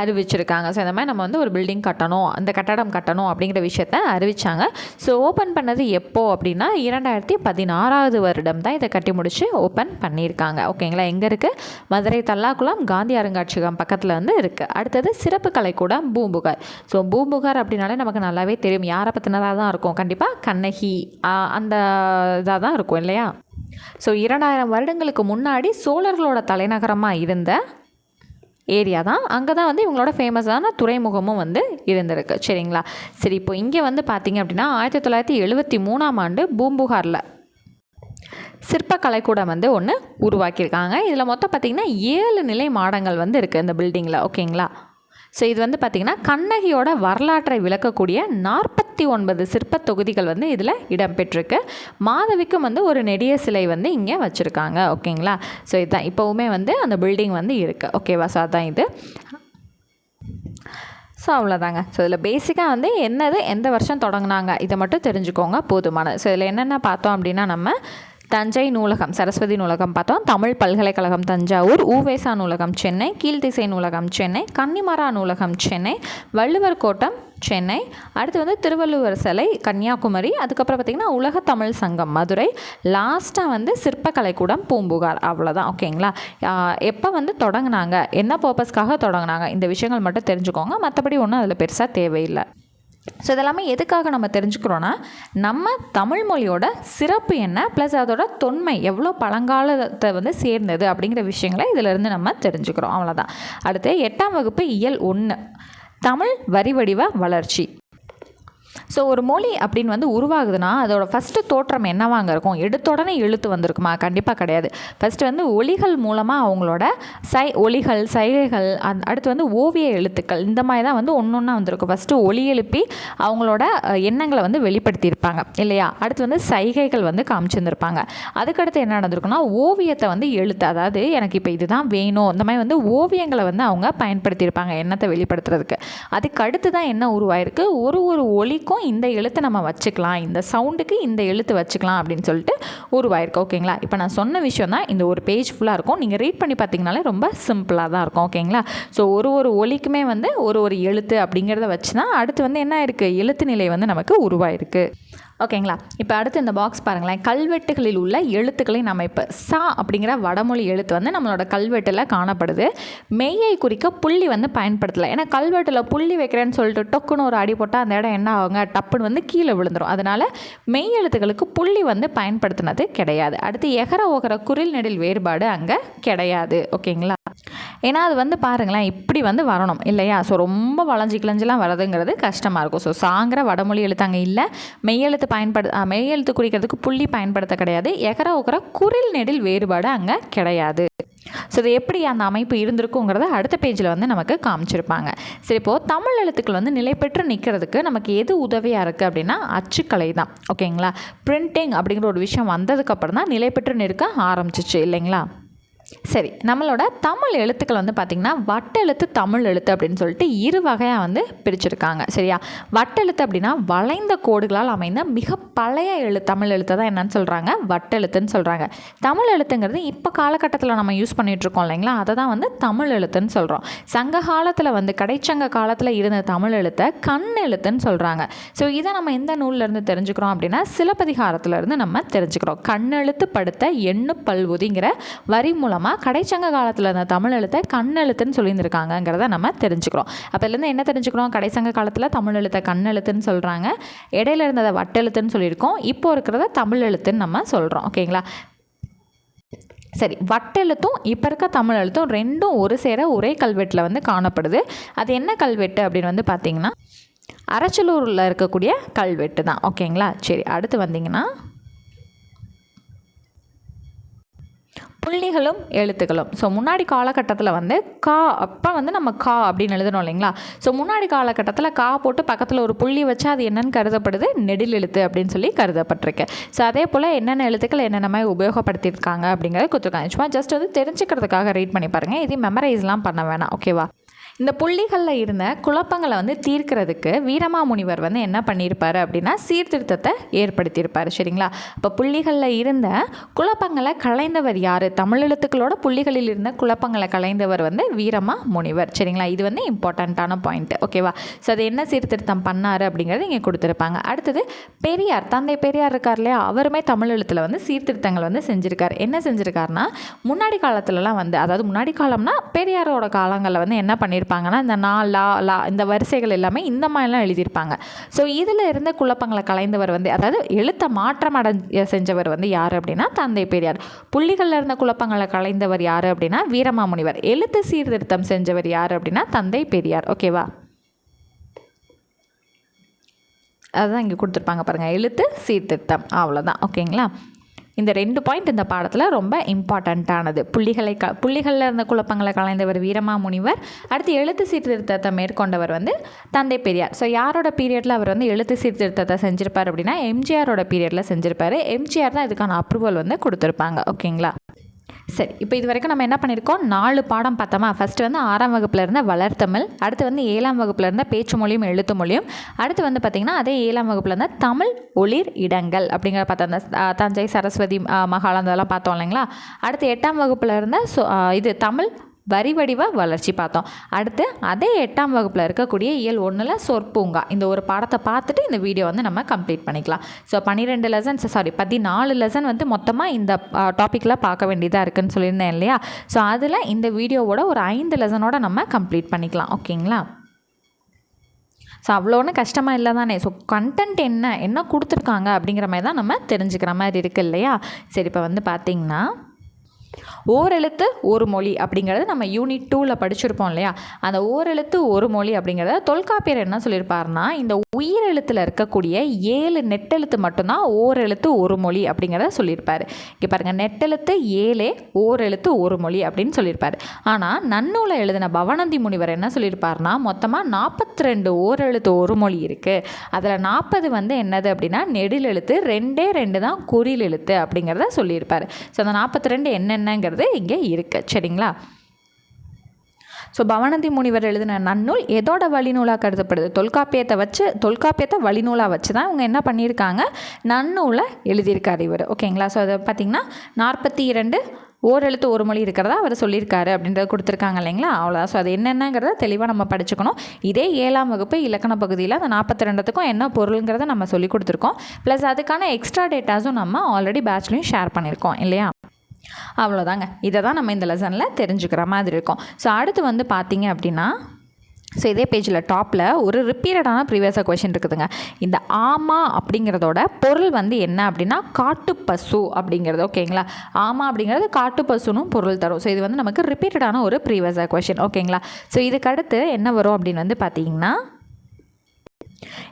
அறிவிச்சிருக்காங்க. ஸோ இந்த மாதிரி நம்ம வந்து ஒரு பில்டிங் கட்டணும் அந்த கட்டடம் கட்டணும் அப்படிங்கிற விஷயத்த அறிவிச்சாங்க. ஸோ ஓப்பன் பண்ணது எப்போது அப்படின்னா இரண்டாயிரத்தி பதினாறாவது வருடம் தான் இதை கட்டி முடித்து ஓப்பன் பண்ணியிருக்காங்க ஓகேங்களா எங்கே இருக்குது மதுரை தல்லாக்குளம் காந்தி அருங்காட்சியகம் பக்கத்தில் வந்து இருக்குது அடுத்தது சிறப்பு கலைக்கூடம் பூம்புகார். ஸோ பூம்புகார் அப்படின்னாலே நமக்கு நல்லாவே தெரியும். யாரை பற்றினதாக தான் இருக்கும்? கண்டிப்பாக கண்ணகி அந்த இதாக தான் இருக்கும் இல்லையா? ஸோ இரண்டாயிரம் வருடங்களுக்கு முன்னாடி சோழர்களோட தலைநகரமாக இருந்த ஏரியா தான். அங்கே தான் வந்து இவங்களோட ஃபேமஸான துறைமுகமும் வந்து இருந்திருக்கு. சரிங்களா? சரி இப்போ இங்கே வந்து பார்த்திங்க அப்படின்னா ஆயிரத்தி தொள்ளாயிரத்தி எழுபத்தி மூணாம் ஆண்டு பூம்புகாரில் சிற்பக்கலைக்கூடம் வந்து ஒன்று உருவாக்கியிருக்காங்க. இதில் மொத்தம் பார்த்திங்கன்னா ஏழு நிலை மாடங்கள் வந்து இருக்குது இந்த பில்டிங்கில் ஓகேங்களா ஸோ இது வந்து பார்த்திங்கன்னா கண்ணகியோட வரலாற்றை விளக்கக்கூடிய நாற்பத்தி ஒன்பது சிற்ப தொகுதிகள் வந்து இதில் இடம்பெற்றிருக்கு. மாதவிக்கும் வந்து ஒரு நெடிய சிலை வந்து இங்கே வச்சுருக்காங்க. ஓகேங்களா? ஸோ இதுதான் இப்போவுமே வந்து அந்த பில்டிங் வந்து இருக்குது ஓகேவா ஸோ அதான் இது. ஸோ அவ்வளோதாங்க. ஸோ இதில் பேசிக்காக வந்து என்னது எந்த வருஷம் தொடங்கினாங்க இதை மட்டும் தெரிஞ்சுக்கோங்க போதுமானது ஸோ இதில் என்னென்ன பார்த்தோம் அப்படின்னா நம்ம தஞ்சை நூலகம் சரஸ்வதி நூலகம் பார்த்தோம். தமிழ் பல்கலைக்கழகம் தஞ்சாவூர் ஊவேசா நூலகம் சென்னை கீழ்த்திசை நூலகம் சென்னை கன்னிமரா நூலகம் சென்னை வள்ளுவர் கோட்டம் சென்னை அடுத்து வந்து திருவள்ளுவர் சிலை கன்னியாகுமரி அதுக்கப்புறம் பார்த்திங்கன்னா உலக தமிழ் சங்கம் மதுரை லாஸ்ட்டாக வந்து சிற்பக்கலைக்கூடம் பூம்புகார் அவ்வளோதான் ஓகேங்களா? எப்போ வந்து தொடங்கினாங்க? என்ன பர்பஸ்க்காக தொடங்கினாங்க? இந்த விஷயங்கள் மட்டும் தெரிஞ்சுக்கோங்க. மற்றபடி ஒன்றும் அதில் பெருசாக தேவையில்லை. ஸோ இதெல்லாமே எதுக்காக நம்ம தெரிஞ்சுக்கிறோன்னா நம்ம தமிழ் மொழியோட சிறப்பு என்ன ப்ளஸ் அதோட தொன்மை எவ்வளோ பழங்காலத்தை வந்து சேர்ந்தது அப்படிங்கிற விஷயங்களை இதிலிருந்து நம்ம தெரிஞ்சுக்கிறோம். அவ்வளோதான் அடுத்து எட்டாம் வகுப்பு இயல் ஒன்று தமிழ் வரி வடிவ வளர்ச்சி. ஸோ ஒரு மொழி அப்படின்னு வந்து உருவாகுதுன்னா அதோட ஃபஸ்ட்டு தோற்றம் என்னவாங்க இருக்கும்? எடுத்த உடனே எழுத்து வந்திருக்குமா? கண்டிப்பாக கிடையாது. ஃபஸ்ட்டு வந்து ஒளிகள் மூலமாக அவங்களோட சை ஒளிகள் சைகைகள் அந் அடுத்து வந்து ஓவிய எழுத்துக்கள் இந்த மாதிரி தான் வந்து ஒன்று ஒன்றா வந்திருக்கும். ஃபஸ்ட்டு ஒளி எழுப்பி அவங்களோட எண்ணங்களை வந்து வெளிப்படுத்தியிருப்பாங்க இல்லையா? அடுத்து வந்து சைகைகள் வந்து காமிச்சிருந்துருப்பாங்க. அதுக்கடுத்து என்ன நடந்திருக்குன்னா ஓவியத்தை வந்து எழுத்து அதாவது எனக்கு இப்போ இதுதான் வேணும் இந்த மாதிரி வந்து ஓவியங்களை வந்து அவங்க பயன்படுத்தியிருப்பாங்க எண்ணத்தை வெளிப்படுத்துறதுக்கு. அதுக்கு அடுத்து தான் என்ன உருவாயிருக்கு? ஒரு ஒரு ஒளி இதுக்கும் இந்த எழுத்தை நம்ம வச்சுக்கலாம் இந்த சவுண்டுக்கு இந்த எழுத்து வச்சுக்கலாம் அப்படின்னு சொல்லிட்டு உருவாயிருக்கு ஓகேங்களா? இப்போ நான் சொன்ன விஷயம் தான் இந்த ஒரு பேஜ் ஃபுல்லாக இருக்கும். நீங்கள் ரீட் பண்ணி பார்த்தீங்கனாலே ரொம்ப சிம்பிளாக தான் இருக்கும் ஓகேங்களா? ஸோ ஒரு ஒரு ஒலிக்குமே வந்து ஒரு ஒரு எழுத்து அப்படிங்கிறத வச்சு தான் அடுத்து வந்து என்ன இருக்குது எழுத்து நிலை வந்து நமக்கு உருவாயிருக்கு. ஓகேங்களா? இப்போ அடுத்து இந்த பாக்ஸ் பாருங்களேன். கல்வெட்டுகளில் உள்ள எழுத்துக்களை நம்ம இப்போ சா அப்படிங்கிற வடமொழி எழுத்து வந்து நம்மளோட கல்வெட்டில் காணப்படுது. மெய்யை குறிக்க புள்ளி வந்து பயன்படுத்தலை. ஏன்னா கல்வெட்டில் புள்ளி வைக்கிறேன்னு சொல்லிட்டு டொக்குன்னு ஒரு அடி போட்டால் அந்த இடம் என்ன ஆகுங்க? டப்புன்னு வந்து கீழே விழுந்துடும் அதனால் மெய் எழுத்துக்களுக்கு புள்ளி வந்து பயன்படுத்தினது கிடையாது. அடுத்து எகர ஓகர குரில் நெடில் வேறுபாடு அங்கே கிடையாது. ஓகேங்களா? ஏன்னா அது வந்து பாருங்களேன் இப்படி வந்து வரணும் இல்லையா? ஸோ ரொம்ப வளைஞ்சி கிளைஞ்சிலாம் வரதுங்கிறது கஷ்டமாக இருக்கும். ஸோ சாங்கிற வடமொழி எழுத்து அங்கே இல்லை மெய்யெழுத்து பயன்படு மெய்யெழுத்து குறிக்கிறதுக்கு புள்ளி பயன்படுத்த கிடையாது. எகர உக்கர குரில் நெடில் வேறுபாடு அங்கே கிடையாது. ஸோ இது எப்படி அந்த அமைப்பு இருந்திருக்குங்கிறத அடுத்த பேஜில் வந்து நமக்கு காமிச்சிருப்பாங்க. சரி இப்போது தமிழ் எழுத்துக்கள் வந்து நிலை பெற்று நிற்கிறதுக்கு நமக்கு எது உதவியாக இருக்குது அப்படின்னா அச்சுக்கலை தான். ஓகேங்களா? பிரிண்டிங் அப்படிங்கிற ஒரு விஷயம் வந்ததுக்கப்புறம் தான் நிலை பெற்று நிற்க ஆரம்பிச்சிச்சு இல்லைங்களா? சரி நம்மளோட தமிழ் எழுத்துக்கள் வந்து பார்த்திங்கன்னா வட்டெழுத்து தமிழ் எழுத்து அப்படின்னு சொல்லிட்டு இரு வகையாக வந்து பிரிச்சிருக்காங்க. சரியா? வட்டெழுத்து அப்படின்னா வளைந்த கோடுகளால் அமைந்த மிக பழைய எழு தமிழ் எழுத்து தான் என்னன்னு சொல்கிறாங்க வட்டெழுத்துன்னு சொல்கிறாங்க தமிழ் எழுத்துங்கிறது இப்போ காலகட்டத்தில் நம்ம யூஸ் பண்ணிகிட்ருக்கோம் இருக்கோம் இல்லைங்களா? அதை தான் வந்து தமிழ் எழுத்துன்னு சொல்கிறோம் சங்க காலத்தில் வந்து கடைச்சங்க காலத்தில் இருந்த தமிழ் எழுத்தை கண் எழுத்துன்னு சொல்கிறாங்க ஸோ இதை நம்ம எந்த நூல்லேருந்து தெரிஞ்சுக்கிறோம் அப்படின்னா சிலப்பதிகாரத்துல இருந்து நம்ம தெரிஞ்சுக்கிறோம். கண்ணெழுத்து படுத்த எண்ணு பல்வுதிங்கிற வரி மூலம் மூலமாக கடைச்சங்க காலத்தில் இருந்த தமிழ் எழுத்தை கண்ணெழுத்துன்னு சொல்லியிருந்திருக்காங்கங்கிறத நம்ம தெரிஞ்சுக்கிறோம். அப்போலேருந்து என்ன தெரிஞ்சுக்கிறோம்? கடைச்சங்க காலத்தில் தமிழ் எழுத்தை கண்ணெழுத்துன்னு சொல்கிறாங்க இடையில இருந்ததை வட்டெழுத்துன்னு சொல்லியிருக்கோம். இப்போ இருக்கிறத தமிழ் எழுத்துன்னு நம்ம சொல்கிறோம் ஓகேங்களா? சரி வட்டெழுத்தும் இப்போ இருக்க தமிழ் எழுத்தும் ரெண்டும் ஒரு சேர ஒரே கல்வெட்டில் வந்து காணப்படுது. அது என்ன கல்வெட்டு அப்படின்னு வந்து பார்த்தீங்கன்னா அரச்சலூரில் இருக்கக்கூடிய கல்வெட்டு தான் ஓகேங்களா? சரி அடுத்து வந்தீங்கன்னா புள்ளிகளும் எழுத்துக்களும். ஸோ முன்னாடி காலகட்டத்தில் வந்து கா அப்போ வந்து நம்ம கா அப்படின்னு எழுதணும் இல்லைங்களா? ஸோ முன்னாடி காலகட்டத்தில் கா போட்டு பக்கத்தில் ஒரு புள்ளி வச்சா அது என்னன்னு கருதப்படுது? நெடில் எழுத்து அப்படின்னு சொல்லி கருதப்பட்டிருக்கு. ஸோ அதே போல் என்னென்ன எழுத்துக்கள் என்னென்ன மாதிரி உபயோகப்படுத்தியிருக்காங்க அப்படிங்கிறத கொடுத்துருக்காங்க. சும்மா ஜஸ்ட் வந்து தெரிஞ்சுக்கிறதுக்காக ரீட் பண்ணி பாருங்கள் இது மெமரைஸ்லாம் பண்ண வேணாம். ஓகேவா இந்த புள்ளிகளில் இருந்த குழப்பங்களை வந்து தீர்க்கிறதுக்கு வீரமாமுனிவர் வந்து என்ன பண்ணியிருப்பார் அப்படின்னா சீர்திருத்தத்தை ஏற்படுத்தியிருப்பார் சரிங்களா? இப்போ புள்ளிகளில் இருந்த குழப்பங்களை கலைந்தவர் யார்? தமிழ் எழுத்துக்களோட புள்ளிகளில் இருந்த குழப்பங்களை கலைந்தவர் வந்து வீரமா முனிவர் சரிங்களா? இது வந்து இம்பார்ட்டண்ட்டான பாயிண்ட் ஓகேவா ஸோ அது என்ன சீர்திருத்தம் பண்ணார் அப்படிங்கிறது இங்கே கொடுத்துருப்பாங்க. அடுத்தது பெரியார் தந்தை பெரியார் இருக்கார் இல்லையா? அவருமே தமிழ் எழுத்தில் வந்து சீர்திருத்தங்கள் வந்து செஞ்சுருக்கார். என்ன செஞ்சுருக்காருன்னா முன்னாடி காலத்துலலாம் வந்து அதாவது முன்னாடி காலம்னா பெரியாரோட காலங்களில் வந்து என்ன பண்ணியிருப்பாங்கன்னா இந்த நா லா லா இந்த வரிசைகள் எல்லாமே இந்த மாதிரிலாம் எழுதியிருப்பாங்க. ஸோ இதில் இருந்த குழப்பங்களை கலைந்தவர் வந்து அதாவது எழுத்தை மாற்றம் அடைய செஞ்சவர் வந்து யார் அப்படின்னா தந்தை பெரியார். புள்ளிகளில் இருந்த குழப்பங்களை கலைந்தவர் யார் அப்படின்னா வீரமாமுனிவர். எழுத்து சீர்திருத்தம் செஞ்சவர் யார் அப்படின்னா தந்தை பெரியார். ஓகேவா அதுதான் இங்கே கொடுத்துருப்பாங்க பாருங்கள் எழுத்து சீர்திருத்தம். அவ்வளோதான் ஓகேங்களா இந்த ரெண்டு பாயிண்ட் இந்த பாடத்தில் ரொம்ப இம்பார்ட்டண்ட்டானது புள்ளிகளை க புள்ளிகளில் இருந்த குழப்பங்களை கலைந்தவர் வீரமாமுனிவர் அடுத்து எழுத்து சீர்திருத்தத்தை மேற்கொண்டவர் வந்து தந்தை பெரியார். ஸோ யாரோட பீரியடில் அவர் வந்து எழுத்து சீர்திருத்தத்தை செஞ்சிருப்பார் அப்படின்னா எம்ஜிஆரோட பீரியடில் செஞ்சிருப்பார். எம்ஜிஆர் தான் இதுக்கான அப்ரூவல் வந்து கொடுத்துருப்பாங்க. ஓகேங்களா சரி இப்போ இது வரைக்கும் நம்ம என்ன பண்ணியிருக்கோம் நாலு பாடம் பார்த்தோமா? ஃபஸ்ட்டு வந்து ஆறாம் வகுப்பில் இருந்த வளர்த்தமிழ் அடுத்து வந்து ஏழாம் வகுப்பில் இருந்த பேச்சு மொழியும் எழுத்து மொழியும் அடுத்து வந்து பார்த்திங்கன்னா அதே ஏழாம் வகுப்பில் இருந்த தமிழ் ஒளிர் இடங்கள் அப்படிங்கிற பார்த்தோம். அந்த தஞ்சை சரஸ்வதி ஆ, மகாலம் அதெல்லாம் பார்த்தோம் இல்லைங்களா? அடுத்து எட்டாம் வகுப்பில் இருந்த சொ- இது தமிழ் வரி வடிவாக வளர்ச்சி பார்த்தோம். அடுத்து அதே எட்டாம் வகுப்பில் இருக்கக்கூடிய இயல் ஒன்றில் சொற்பூங்கா. இந்த ஒரு பாடத்தை பார்த்துட்டு இந்த வீடியோ வந்து நம்ம கம்ப்ளீட் பண்ணிக்கலாம். ஸோ பன்னிரெண்டு லெசன்ஸ் சாரி பதினாலு லெசன் வந்து மொத்தமாக இந்த டாப்பிக்கில் பார்க்க வேண்டியதாக இருக்குன்னு சொல்லியிருந்தேன் இல்லையா? ஸோ அதில் இந்த வீடியோவோட ஒரு ஐந்து லெசனோட நம்ம கம்ப்ளீட் பண்ணிக்கலாம். ஓகேங்களா? ஸோ அவ்வளோ ஒன்றும் கஷ்டமாக இல்லை தானே ஸோ கண்டென்ட் என்ன? என்ன கொடுத்துருக்காங்க அப்படிங்கிற மாதிரி தான் நம்ம தெரிஞ்சுக்கிற மாதிரி இருக்குது இல்லையா? சரி இப்போ வந்து பார்த்திங்கன்னா ஓரெழுத்து ஒரு மொழி அப்படிங்கிறது நம்ம யூனிட் டூவில் படிச்சிருப்போம் இல்லையா? அந்த ஓரெழுத்து ஒரு மொழி அப்படிங்கிறத தொல்காப்பியர் என்ன சொல்லியிருப்பாருன்னா இந்த உயிரெழுத்தில் இருக்கக்கூடிய ஏழு நெட்டெழுத்து மட்டும்தான் ஓரெழுத்து ஒரு மொழி அப்படிங்கிறத சொல்லியிருப்பார். இங்கே பாருங்கள் நெட்டெழுத்து ஏழே ஓரெழுத்து ஒரு மொழி அப்படின்னு சொல்லியிருப்பார். ஆனால் நன்னூலை எழுதின பவனந்தி முனிவர் என்ன சொல்லியிருப்பாருன்னா மொத்தமாக நாற்பத்தி ரெண்டு ஓரெழுத்து ஒரு மொழி இருக்குது அதில் நாற்பது வந்து என்னது அப்படின்னா நெடில் எழுத்து ரெண்டே ரெண்டு தான் குறில் எழுத்து அப்படிங்கிறத சொல்லியிருப்பார். ஸோ அந்த நாற்பத்தி ரெண்டு என்னென்னங்கிறது இங்கே இருக்குது சரிங்களா? ஸோ பவனந்தி முனிவர் எழுதின நன்னூல் எதோட வழிநூலாக கருதப்படுது? தொல்காப்பியத்தை வச்சு தொல்காப்பியத்தை வழிநூலாக வச்சு தான் இவங்க என்ன பண்ணியிருக்காங்க? நன்னூலை எழுதியிருக்கார் இவர். ஓகேங்களா? ஸோ அதை பார்த்திங்கன்னா நாற்பத்தி இரண்டு ஓரெழுத்து ஒரு மொழி இருக்கிறதா அவர் சொல்லியிருக்காரு அப்படின்றத கொடுத்துருக்காங்க இல்லைங்களா? அவ்வளோதான் ஸோ அது என்னென்னங்கிறத தெளிவாக நம்ம படிச்சுக்கணும். இதே ஏழாம் வகுப்பு இலக்கண பகுதியில் அந்த நாற்பத்தி ரெண்டுத்துக்கும் என்ன பொருளுங்கிறத நம்ம சொல்லி கொடுத்துருக்கோம். ப்ளஸ் அதுக்கான எக்ஸ்ட்ரா டேட்டாஸும் நம்ம ஆல்ரெடி பேட்ச்லேயும் ஷேர் பண்ணியிருக்கோம் இல்லையா? அவ்வளோதாங்க. இதை தான் நம்ம இந்த லெசனில் தெரிஞ்சுக்கிற மாதிரி இருக்கும். ஸோ அடுத்து வந்து பார்த்தீங்க அப்படின்னா ஸோ இதே பேஜில் டாப்பில் ஒரு ரிப்பீட்டடான ப்ரீவியஸாக கொஷின் இருக்குதுங்க. இந்த ஆமா அப்படிங்கிறதோட பொருள் வந்து என்ன அப்படின்னா காட்டுப்பசு அப்படிங்கிறது. ஓகேங்களா ஆமா அப்படிங்கிறது காட்டுப்பசுன்னு பொருள் தரும். ஸோ இது வந்து நமக்கு ரிப்பீட்டடான ஒரு ப்ரீவியஸாக கொஷின் ஓகேங்களா ஸோ இதுக்கு அடுத்து என்ன வரும் அப்படின்னு வந்து பார்த்தீங்கன்னா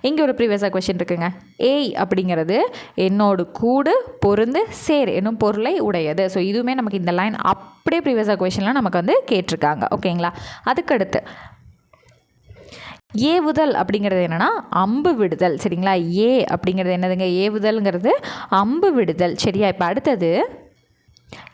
இங்கே ஒரு ப்ரீவியஸாக கொஷின் இருக்குங்க. ஏய் அப்படிங்கிறது என்னோடு கூடு பொருந்து சேர் என்னும் பொருளை உடையது. ஸோ இதுவுமே நமக்கு இந்த லைன் அப்படியே ப்ரீவியஸாக கொஷின்லாம் நமக்கு வந்து கேட்டிருக்காங்க. ஓகேங்களா அதுக்கடுத்து ஏவுதல் அப்படிங்கிறது என்னென்னா அம்பு விடுதல். சரிங்களா? ஏ அப்படிங்கிறது என்னதுங்க? ஏவுதல்ங்கிறது அம்பு விடுதல். சரியா? இப்போ அடுத்தது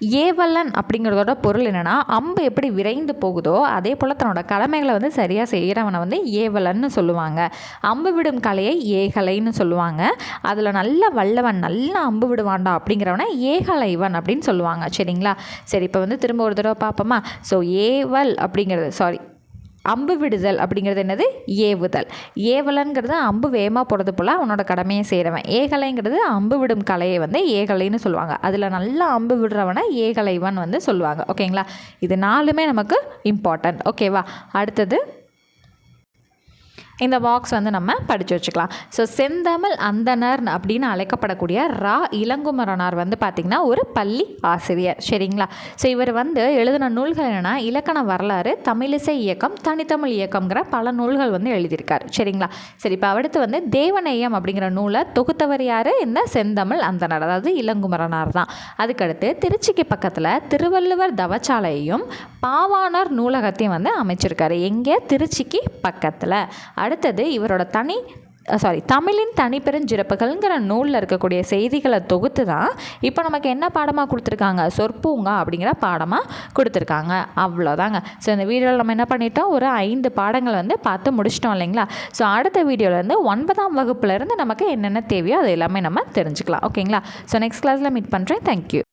ஏவலன் அப்படிங்கிறதோட பொருள் என்னென்னா அம்பு எப்படி விரைந்து போகுதோ அதே போல் தன்னோட கடமைகளை வந்து சரியாக செய்கிறவனை வந்து ஏவலன்னு சொல்லுவாங்க. அம்பு விடும் கலையை ஏகலைன்னு சொல்லுவாங்க. அதில் நல்ல வல்லவன் நல்ல அம்பு விடுவான்டா அப்படிங்கிறவனை ஏகலைவன் அப்படின்னு சொல்லுவாங்க. சரிங்களா? சரி இப்போ வந்து திரும்ப ஒரு தடவை பார்ப்போமா? ஸோ ஏவல் அப்படிங்கிறது சாரி அம்பு விடுதல் அப்படிங்கிறது என்னது? ஏவுதல். ஏவலங்கிறது அம்பு வேகமாக போகிறது போல் அவனோட கடமையை செய்கிறவன் ஏகலைங்கிறது அம்பு விடும் கலையை வந்து ஏகலைன்னு சொல்லுவாங்க. அதில் நல்லா அம்பு விடுறவனை ஏகலைவன் வந்து சொல்லுவாங்க. ஓகேங்களா? இது நாலுமே நமக்கு இம்பார்ட்டன்ட் ஓகேவா? அடுத்தது இந்த பாக்ஸ் வந்து நம்ம படித்து வச்சுக்கலாம். ஸோ செந்தமிழ் அந்தனர் அப்படின்னு அழைக்கப்படக்கூடிய ரா இளங்குமரனார் வந்து பார்த்திங்கன்னா ஒரு பள்ளி ஆசிரியர். சரிங்களா? ஸோ இவர் வந்து எழுதின நூல்கள் என்னென்னா இலக்கண வரலாறு தமிழிசை இயக்கம் தனித்தமிழ் இயக்கம்ங்கிற பல நூல்கள் வந்து எழுதியிருக்கார். சரிங்களா? சரி இப்போ அடுத்து வந்து தேவநேயம் அப்படிங்கிற நூலை தொகுத்தவர் யார்? இந்த செந்தமிழ் அந்தனர் அதாவது இளங்குமரனார் தான். அதுக்கடுத்து திருச்சிக்கு பக்கத்தில் திருவள்ளுவர் தவச்சாலையையும் பாவானார் நூலகத்தையும் வந்து அமைச்சிருக்காரு. எங்கே? திருச்சிக்கு பக்கத்தில். அடுத்தது இவரோட தனி சாரி தமிழின் தனிப்பெருஞ்சிறப்புகள்ங்கிற நூலில் இருக்கக்கூடிய செய்திகளை தொகுத்து தான் இப்போ நமக்கு என்ன பாடமாக கொடுத்துருக்காங்க? சொற்பூங்கா அப்படிங்கிற பாடமாக கொடுத்துருக்காங்க. அவ்வளோதாங்க. ஸோ இந்த வீடியோவில் நம்ம என்ன பண்ணிட்டோம்? ஒரு ஐந்து பாடங்கள் வந்து பார்த்து முடிச்சிட்டோம் இல்லைங்களா? ஸோ அடுத்த வீடியோலேருந்து ஒன்பதாம் வகுப்புலேருந்து நமக்கு என்னென்ன தேவையோ அது எல்லாமே நம்ம தெரிஞ்சுக்கலாம். ஓகேங்களா? ஸோ நெக்ஸ்ட் கிளாஸில் மீட் பண்ணுறேன் தேங்க்யூ